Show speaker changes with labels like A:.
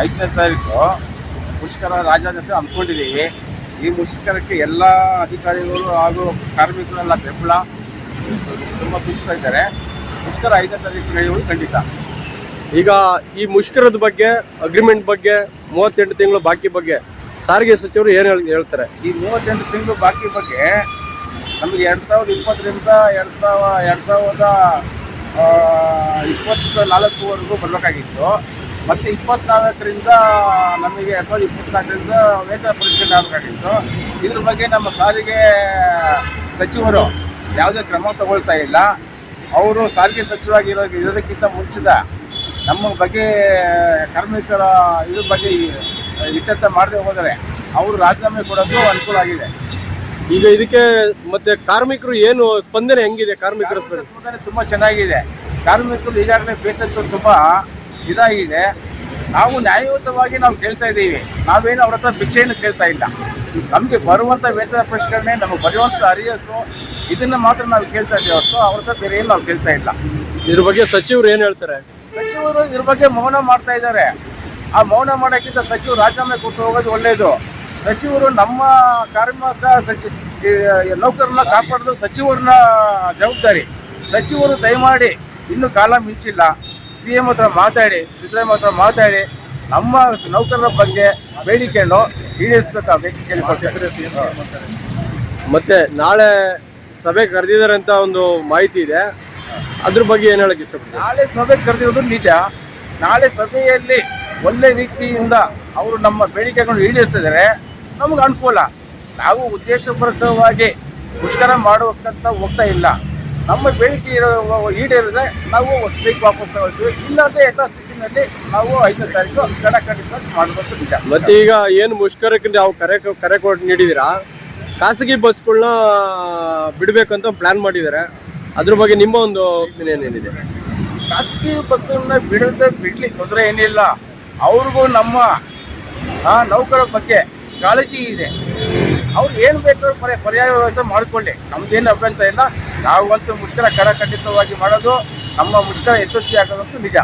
A: ಐದನೇ ತಾರೀಕು ಮುಷ್ಕರ ರಾಜ್ಯಾದ್ಯಂತ ಅಂದ್ಕೊಂಡಿದ್ದೀವಿ ಈ ಮುಷ್ಕರಕ್ಕೆ ಎಲ್ಲ ಅಧಿಕಾರಿಗಳು ಹಾಗೂ ಕಾರ್ಮಿಕರೆಲ್ಲ ಬೆಂಬಲ ತುಂಬ ಸೂಚಿಸ್ತಾ ಇದ್ದಾರೆ. ಮುಷ್ಕರ ಐದನೇ ತಾರೀಕು ನಡೆಯುವುದು ಖಂಡಿತ.
B: ಈಗ ಈ ಮುಷ್ಕರದ ಬಗ್ಗೆ ಅಗ್ರಿಮೆಂಟ್ ಬಗ್ಗೆ ಮೂವತ್ತೆಂಟು ತಿಂಗಳು ಬಾಕಿ ಬಗ್ಗೆ ಸಾರಿಗೆ ಸಚಿವರು ಏನು ಹೇಳ್ತಾರೆ?
A: ಈ ಮೂವತ್ತೆಂಟು ತಿಂಗಳು ಬಾಕಿ ಬಗ್ಗೆ ನಮಗೆ ಎರಡು ಸಾವಿರದ ಇಪ್ಪತ್ತರಿಂದ ಎರಡು ಸಾವಿರ ಎರಡು ಸಾವಿರದ ಇಪ್ಪತ್ತ ನಾಲ್ಕುವರೆಗೂ ಬರಬೇಕಾಗಿತ್ತು. ಮತ್ತು ಇಪ್ಪತ್ನಾಲ್ಕರಿಂದ ನಮಗೆ ಎರಡು ಸಾವಿರದ ಇಪ್ಪತ್ನಾಲ್ಕರಿಂದ ವೇತನ ಪರಿಷ್ಕರಣೆ ಆಗಬೇಕಾಗಿತ್ತು. ಇದ್ರ ಬಗ್ಗೆ ನಮ್ಮ ಸಾರಿಗೆ ಸಚಿವರು ಯಾವುದೇ ಕ್ರಮ ತಗೊಳ್ತಾ ಇಲ್ಲ. ಅವರು ಸಾರಿಗೆ ಸಚಿವರಾಗಿರೋ ಇರೋದಕ್ಕಿಂತ ಮುಂಚಿತ ನಮ್ಮ ಬಗ್ಗೆ ಕಾರ್ಮಿಕರ ಇದ್ರ ಬಗ್ಗೆ ಇತ್ಯರ್ಥ ಮಾಡದೆ ಹೋದರೆ ಅವರು ರಾಜೀನಾಮೆ ಕೊಡೋದು ಅನುಕೂಲ ಆಗಿದೆ.
B: ಈಗ ಇದಕ್ಕೆ ಮತ್ತೆ ಕಾರ್ಮಿಕರು ಏನು ಸ್ಪಂದನೆ ಹೆಂಗಿದೆ? ಕಾರ್ಮಿಕರ
A: ಕಾರ್ಮಿಕರ ಸ್ಪಂದನೆ ತುಂಬಾ ಚೆನ್ನಾಗಿದೆ. ಕಾರ್ಮಿಕರು ಈಗಾಗಲೇ ಬೇಸತ್ತು ತುಂಬಾ. ಇದಾಗಿದೆ. ನಾವು ನ್ಯಾಯಯುತವಾಗಿ ನಾವು ಕೇಳ್ತಾ ಇದ್ದೀವಿ. ನಾವೇನು ಅವ್ರ ಹತ್ರ ಭಿಕ್ಷೆಯನ್ನು ಕೇಳ್ತಾ ಇಲ್ಲ. ನಮಗೆ ಬರುವಂಥ ವೇತನ ಪರಿಷ್ಕರಣೆ ನಮಗೆ ಬರುವಂಥ ಅರಿಯಸ್ಸು ಇದನ್ನು ಮಾತ್ರ ನಾವು ಕೇಳ್ತಾ ಇದ್ದೀವಿ ಹೊರತು ಅವ್ರ ಹತ್ರ ಬೇರೆ ಏನು ನಾವು ಕೇಳ್ತಾ ಇಲ್ಲ.
B: ಇದ್ರ ಬಗ್ಗೆ ಸಚಿವರು ಏನು ಹೇಳ್ತಾರೆ?
A: ಸಚಿವರು ಇದ್ರ ಬಗ್ಗೆ ಮೌನ ಮಾಡ್ತಾ ಇದ್ದಾರೆ. ಆ ಮೌನ ಮಾಡೋಕ್ಕಿಂತ ಸಚಿವರು ರಾಜೀನಾಮೆ ಕೊಟ್ಟು ಹೋಗೋದು ಒಳ್ಳೆಯದು ಸಚಿವರು ನಮ್ಮ ಕಾರ್ಮಿಕ ಸಚಿ ನೌಕರನ್ನ ಕಾಪಾಡೋದು ಸಚಿವರನ್ನ ಜವಾಬ್ದಾರಿ. ಸಚಿವರು ದಯಮಾಡಿ ಇನ್ನೂ ಕಾಲ ಮಿಂಚಿಲ್ಲ. ಸಿ ಎಂ ಹತ್ರ ಮಾತಾಡಿ ಸಿದ್ದರಾಮಯ್ಯ ಹತ್ರ ಮಾತಾಡಿ ನಮ್ಮ ನೌಕರರ ಬಗ್ಗೆ ಬೇಡಿಕೆಯನ್ನು ಈಡೇರಿಸಬೇಕಾಗಿ ಕೇಳಿಕೊಳ್ತಾರೆ
B: ಮತ್ತೆ ನಾಳೆ ಸಭೆ ಕರೆದಿದ್ದಾರೆ ಅಂತ ಒಂದು ಮಾಹಿತಿ ಇದೆ. ಅದ್ರ ಬಗ್ಗೆ ಏನು ಹೇಳಕ್ ಇಷ್ಟಪಡ್ತೀನಿ
A: ನಾಳೆ ಸಭೆ ಕರೆದಿರೋದು ನಿಜ. ನಾಳೆ ಸಭೆಯಲ್ಲಿ ಒಳ್ಳೆ ರೀತಿಯಿಂದ ಅವರು ನಮ್ಮ ಬೇಡಿಕೆಗಳನ್ನು ಈಡೇರಿಸಿದರೆ ನಮಗೆ ಅನುಕೂಲ. ನಾವು ಉದ್ದೇಶಪೂರ್ವಕವಾಗಿ ಮುಷ್ಕರ ಮಾಡುವಂತ ಹೋಗ್ತಾ ಇಲ್ಲ. ನಮ್ಮ ಬೇಡಿಕೆ ಇರೋ- ಈಡೇರಿದ್ರೆ ನಾವು ಸ್ಟ್ರೈಕ್ ವಾಪಸ್ ತಗೊಳ್ತೀವಿ. ಇಲ್ಲದೆ ಯಥಾಸ್ಥಿತಿನಲ್ಲಿ ನಾವು ಐದನೇ ತಾರೀಕು ಕಡಖಂಡಿತ ಮಾಡಬೇಕು ನಿಜ
B: ಮತ್ತೆ ಈಗ ಏನು ಮುಷ್ಕರಕ್ಕೆ ನಾವು ಕರೆ ಕರೆ ಕೊಟ್ಟು ನೀಡಿದ್ದೀರಾ ಖಾಸಗಿ ಬಸ್ಗಳನ್ನ ಬಿಡಬೇಕಂತ ಪ್ಲಾನ್ ಮಾಡಿದ್ದಾರೆ. ಅದ್ರ ಬಗ್ಗೆ ನಿಮ್ಮ ಒಂದು ಒಪಿನಿಯನ್ ಏನಿದೆ?
A: ಖಾಸಗಿ ಬಸ್ಸನ್ನ ಬಿಡದೆ ಬಿಡ್ಲಿ ತೊಂದರೆ ಏನಿಲ್ಲ. ಅವ್ರಿಗೂ ನಮ್ಮ ಆ, ನೌಕರರ ಬಗ್ಗೆ ಕಾಳಜಿ ಇದೆ. ಅವ್ರು ಏನು ಬೇಕಾದ್ರೂ ಪರ್ಯ ಪರ್ಯಾಯ ವ್ಯವಸ್ಥೆ ಮಾಡಿಕೊಳ್ಳಿ. ನಮ್ದೇನು ಅಭ್ಯಂತರ ಇಲ್ಲ. ನಾವಂತೂ ಮುಷ್ಕರ ಕಡಖಂಡಿತವಾಗಿ ಮಾಡೋದು ನಮ್ಮ ಮುಷ್ಕರ ಯಶಸ್ವಿ ಆಗೋದಂತೂ ನಿಜ.